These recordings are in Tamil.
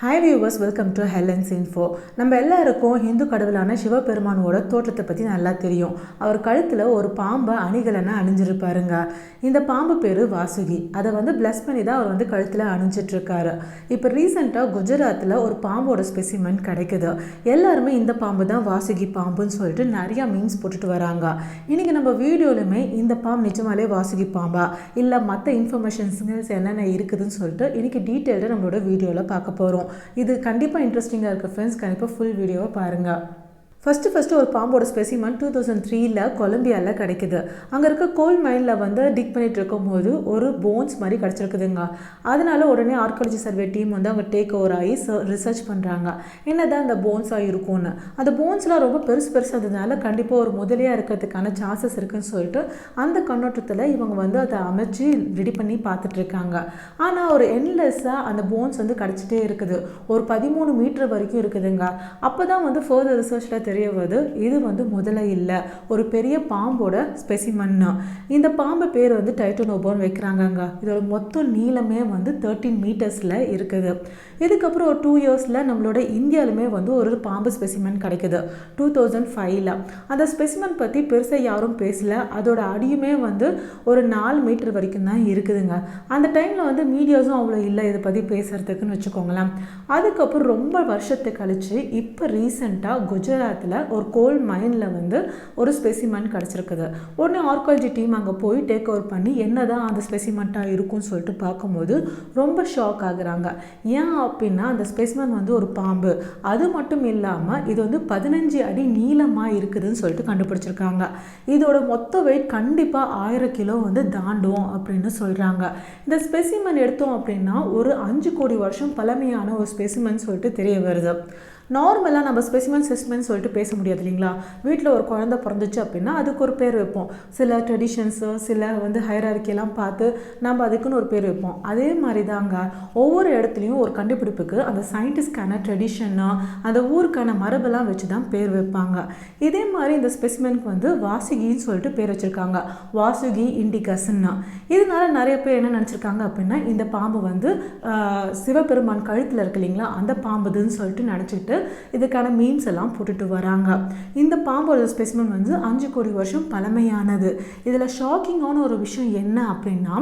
Hi viewers welcome to Helen's info நம்ம எல்லாருக்கும் ஹிந்து கடவுளான சிவபெருமானோட தோற்றத்தை பற்றி நல்லா தெரியும். அவர் கழுத்தில் ஒரு பாம்பை அணிகலனை அணிஞ்சிருப்பாருங்க. இந்த பாம்பு பேர் வாசுகி. அதை வந்து பிளஸ் பண்ணி தான் அவர் வந்து கழுத்தில் அணிஞ்சிட்ருக்காரு. இப்போ ரீசெண்டாக குஜராத்தில் ஒரு பாம்போட ஸ்பெசிமெண்ட் கிடைக்குது. எல்லாருமே இந்த பாம்பு தான் வாசுகி பாம்புன்னு சொல்லிட்டு நிறையா மீன்ஸ் போட்டுட்டு வராங்க. இன்றைக்கி நம்ம வீடியோலையுமே இந்த பாம்பு நிஜமாலே வாசுகி பாம்பா? இல்லை மற்ற இன்ஃபர்மேஷன்ஸுங்க என்னென்ன இருக்குதுன்னு சொல்லிட்டு இன்றைக்கி டீட்டெயில்டாக நம்மளோட வீடியோவில் பார்க்க போகிறோம் இது கண்டிப்பாக இன்ட்ரெஸ்டிங்காக இருக்குது ஃப்ரெண்ட்ஸ் கண்டிப்பாக ஃபுல் வீடியோவை பாருங்கள் ஃபஸ்ட்டு ஃபஸ்ட்டு ஒரு பாம்போட ஸ்பெசிமன் டூ தௌசண்ட் த்ரீயில் கொலம்பியாவில் கிடைக்குது. அங்கே இருக்க கோல் மைனில் வந்து டிக் பண்ணிட்டு இருக்கும்போது ஒரு போன்ஸ் மாதிரி கிடச்சிருக்குதுங்க. அதனால உடனே ஆர்காலஜி சர்வே டீம் வந்து அவங்க டேக் ஓவர் ஆகி ரிசர்ச் பண்ணுறாங்க என்னதான் அந்த போன்ஸாக இருக்கும்னு. அந்த போன்ஸ்லாம் ரொம்ப பெருசு பெருசாக இருந்ததுனால கண்டிப்பாக ஒரு முதலியாக இருக்கிறதுக்கான சான்சஸ் இருக்குதுன்னு சொல்லிட்டு அந்த கண்ணோட்டத்தில் இவங்க வந்து அதை அமைச்சு ரெடி பண்ணி பார்த்துட்ருக்காங்க ஆனால் ஒரு என்லெஸ்ஸாக அந்த போன்ஸ் வந்து கிடச்சிட்டே இருக்குது. ஒரு பதிமூணு மீட்டர் வரைக்கும் இருக்குதுங்க. அப்போ தான் வந்து ஃபர்தர் ரிசர்ச்சில் தெரிய வருது இது வந்து முதல்ல இல்லை. ஒரு பெரிய பாம்போட ஸ்பெசிமன்னு இந்த பாம்பு பேர் வந்து டைட்டோனோபோன்னு வைக்கிறாங்கங்க. இதோட மொத்த நீளமே வந்து தேர்ட்டீன் மீட்டர்ஸில் இருக்குது. இதுக்கப்புறம் ஒரு டூ இயர்ஸில் நம்மளோட இந்தியாலுமே வந்து ஒரு பாம்பு ஸ்பெசிமன் கிடைக்குது. டூ தௌசண்ட் ஃபைவ்ல அந்த ஸ்பெசிமன் பற்றி பெருசாக யாரும் பேசல. அதோட அடியுமே வந்து ஒரு நாலு மீட்டர் வரைக்கும் தான் இருக்குதுங்க. அந்த டைமில் வந்து மீடியாஸும் அவ்வளோ இல்லை இதை பற்றி பேசுகிறதுக்குன்னு வச்சுக்கோங்களேன். அதுக்கப்புறம் ரொம்ப வருஷத்தை கழித்து இப்போ ரீசெண்டாக குஜராத்தில் ஒரு கோல் மைனில் வந்து ஒரு ஸ்பெசிமன் கிடச்சிருக்குது. உடனே ஆர்காலஜி டீம் அங்கே போய் டேக் ஓவர் பண்ணி என்ன தான் அந்த ஸ்பெசிமெண்ட்டாக இருக்கும்னு சொல்லிட்டு பார்க்கும்போது ரொம்ப ஷாக் ஆகுறாங்க. ஏன் அப்படின்னா அந்த ஸ்பெசிமன் வந்து ஒரு பாம்பு. அது மட்டும் இல்லாமல் இது வந்து பதினஞ்சு அடி நீளமாக இருக்குதுன்னு சொல்லிட்டு கண்டுபிடிச்சிருக்காங்க. இதோட மொத்த வெயிட் கண்டிப்பாக ஆயிரம் கிலோ வந்து தாண்டும் அப்படின்னு சொல்கிறாங்க இந்த ஸ்பெசிமன் எடுத்தோம் அப்படின்னா ஒரு அஞ்சு கோடி வருஷம் பழமையான ஒரு ஸ்பெசிமன் சொல்லிட்டு தெரிய வருது. நார்மலாக நம்ம ஸ்பெசிமன் சிஸ்டம்னு சொல்லிட்டு பேச முடியாது இல்லைங்களா? வீட்டில் ஒரு குழந்த பிறந்துச்சு அப்படின்னா அதுக்கு ஒரு பேர் வைப்போம். சில ட்ரெடிஷன்ஸு சில வந்து ஹைரார்க்கியெல்லாம் பார்த்து நம்ம அதுக்குன்னு ஒரு பேர் வைப்போம். அதே மாதிரி தாங்க ஒவ்வொரு இடத்துலையும் ஒரு கண்டுபிடிப்புக்கு அந்த சயின்டிஸ்ட்கான ட்ரெடிஷன்னா அந்த ஊருக்கான மரபெல்லாம் வச்சு தான் பேர் வைப்பாங்க. இதே மாதிரி இந்த ஸ்பெசிமனுக்கு வந்து வாசுகின்னு சொல்லிட்டு பேர் வச்சுருக்காங்க. வாசுகி இண்டிகஸ்ன்னா இதனால நிறைய பேர் என்ன நினச்சிருக்காங்க அப்படின்னா இந்த பாம்பு வந்து சிவபெருமான் கழுத்தில் இருக்கு இல்லைங்களா? அந்த பாம்புதுன்னு சொல்லிட்டு நினச்சிக்கிட்டு இதுக்கான மீம்ஸ் எல்லாம் போட்டுட்டு வராங்க. இந்த பாம்போட ஸ்பெசிமன் வந்து அஞ்சு கோடி வருஷம் பழமையானது. இதில் ஷாக்கிங்கான ஒரு விஷயம் என்ன அப்படின்னா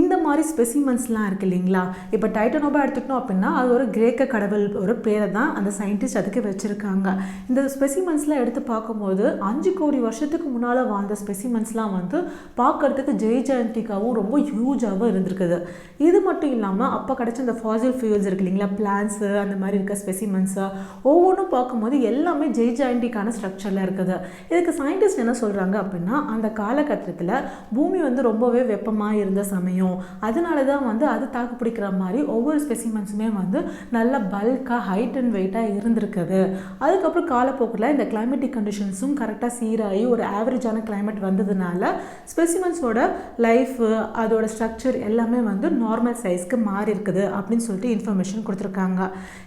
இந்த மாதிரி ஸ்பெசிமன்ஸ்லாம் இருக்குது இல்லைங்களா? இப்போ டைட்டனோபா எடுத்துக்கிட்டோம் அப்படின்னா அது ஒரு கிரேக்க கடவுள் ஒரு பேரை தான் அந்த சயின்டிஸ்ட் அதுக்கு வச்சுருக்காங்க. இந்த ஸ்பெசிமன்ஸ்லாம் எடுத்து பார்க்கும்போது அஞ்சு கோடி வருஷத்துக்கு முன்னால் வாழ்ந்த ஸ்பெசிமன்ஸ்லாம் வந்து பார்க்கறதுக்கு ஜெய் ஜெயந்திக்காகவும் ரொம்ப ஹியூஜாகவும் இருந்திருக்குது. இது மட்டும் இல்லாமல் அப்போ கிடச்ச அந்த ஃபாசில் ஃபியூல்ஸ் இருக்கு இல்லைங்களா? பிளான்ஸு அந்த மாதிரி இருக்க ஸ்பெசிமன்ஸு ஒவ்வொன்றும் பார்க்கும்போது எல்லாமே ஜெய் ஜாயிண்டிக்கான ஸ்ட்ரக்சரில் இருக்குது. இதுக்கு சயின்டிஸ்ட் என்ன சொல்கிறாங்க அப்படின்னா அந்த காலகட்டத்தில் பூமி வந்து ரொம்பவே வெப்பமாக இருந்த சமயம். அதனால தான் வந்து அது தாக்கு பிடிக்கிற மாதிரி ஒவ்வொரு ஸ்பெசிமென்ஸுமே வந்து நல்ல பல்காக ஹைட் அண்ட் வெயிட்டாக இருந்திருக்குது. அதுக்கப்புறம் காலப்போக்கில் இந்த கிளைமேட்டிக் கண்டிஷன்ஸும் கரெக்டாக சீராகி ஒரு ஆவரேஜான கிளைமேட் வந்ததுனால ஸ்பெசிமென்ஸோட லைஃப் அதோட ஸ்ட்ரக்சர் எல்லாமே வந்து நார்மல் சைஸ்க்கு மாறி இருக்குது அப்படின்னு சொல்லிட்டு இன்ஃபர்மேஷன் கொடுத்துருக்காங்க.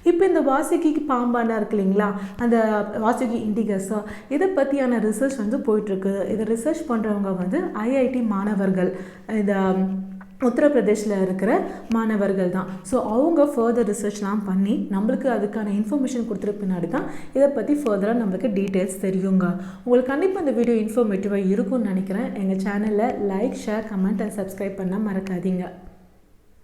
இப்போ இந்த வாசிக்கு பாம்பு பாம்பான இருக்கு இல்லைங்களா? அந்த வாசுகி இண்டிகஸோ இதை பற்றியான ரிசர்ச் வந்து போயிட்டுருக்குது இதை ரிசர்ச் பண்ணுறவங்க வந்து ஐஐடி மாணவர்கள் இந்த உத்தரப்பிரதேஷில் இருக்கிற மாணவர்கள் தான். ஸோ அவங்க ஃபர்தர் ரிசர்ச்லாம் பண்ணி நம்மளுக்கு அதுக்கான இன்ஃபர்மேஷன் கொடுத்துரு பின்னாடி தான் இதை பற்றி ஃபர்தராக நம்மளுக்கு டீட்டெயில்ஸ் தெரியுங்க. உங்களுக்கு கண்டிப்பாக இந்த வீடியோ இன்ஃபர்மேட்டிவாக இருக்கும்னு நினைக்கிறேன். எங்கள் சேனலில் like share comment and subscribe பண்ணால் மறக்காதீங்க.